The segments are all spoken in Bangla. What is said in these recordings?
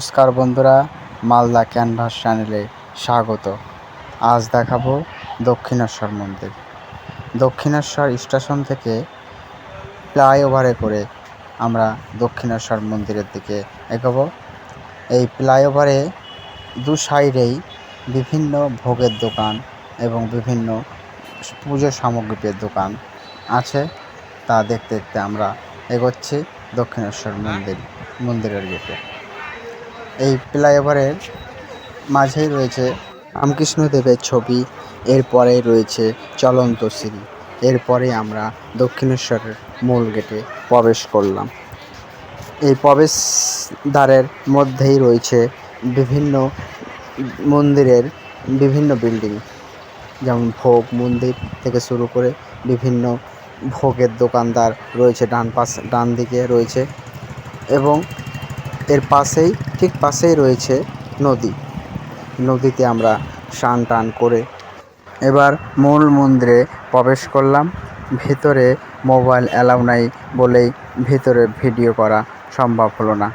নমস্কার বন্ধুরা, মালদা ক্যানভাস চ্যানেলে স্বাগত। আজ দেখাবো দক্ষিণেশ্বর মন্দির। দক্ষিণেশ্বর স্টেশন থেকে ফ্লাইওভারে করে আমরা দক্ষিণেশ্বর মন্দিরের দিকে এগোবো। এই ফ্লাইওভারে দু সাইডেই বিভিন্ন ভোগের দোকান এবং বিভিন্ন পুজো সামগ্রীর দোকান আছে। তা দেখতে দেখতে আমরা এগোচ্ছি দক্ষিণেশ্বর মন্দির, মন্দিরের দিকে এই ফ্লাইওভারের মাঝেই রয়েছে রামকৃষ্ণদেবের ছবি এরপরে রয়েছে চলন্ত সিঁড়ি, এরপরে আমরা দক্ষিণেশ্বরের মূল গেটে প্রবেশ করলাম। এই প্রবেশ দ্বারের মধ্যেই রয়েছে বিভিন্ন মন্দিরের বিভিন্ন বিল্ডিং, যেমন ভোগ মন্দির থেকে শুরু করে বিভিন্ন ভোগের দোকানদার রয়েছে, ডান পাশ, ডান দিকে রয়েছে এবং এর পাশেই, ঠিক পাশেই রয়েছে নদী। নদীতে আমরা স্নান টান করে এবার মূল মন্দিরে প্রবেশ করলাম। ভেতরে মোবাইল অ্যালাউ নাই বলেই ভেতরে ভিডিও করা সম্ভব হলো না।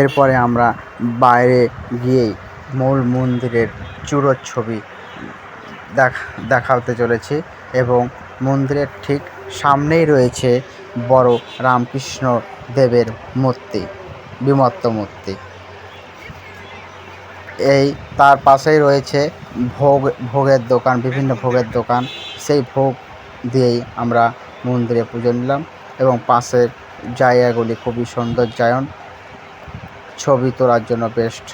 এরপরে আমরা বাইরে গিয়েই মূল মন্দিরের চূড়োর ছবি দেখ, দেখাতে চলেছি এবং মন্দিরের ঠিক সামনেই রয়েছে বড় রামকৃষ্ণ দেবের মূর্তি। বিমূর্ত মূর্তি। এই তার পাশেই রয়েছে ভোগ, ভোগের দোকান, বিভিন্ন ভোগের দোকান। সেই ভোগ দিয়েই আমরা মন্দিরে পুজো নিলাম এবং পাশের জায়গাগুলি খুবই সৌন্দর্যায়ন, ছবি তোলার জন্য বেস্ট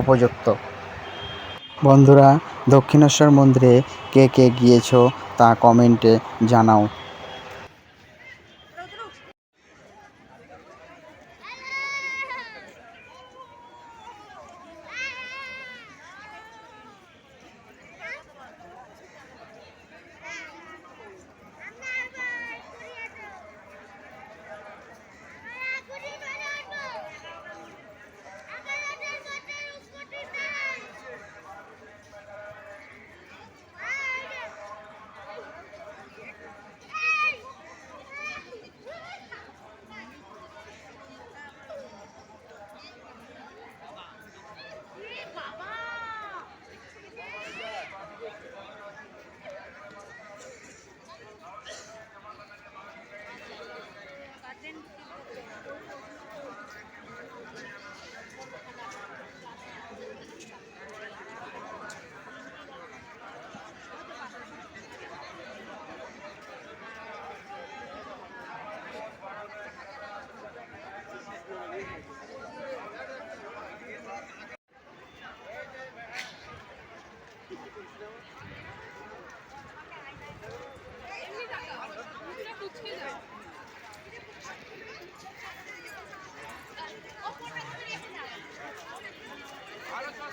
উপযুক্ত। বন্ধুরা, দক্ষিণেশ্বর মন্দিরে কে কে গিয়েছো তা কমেন্টে জানাও।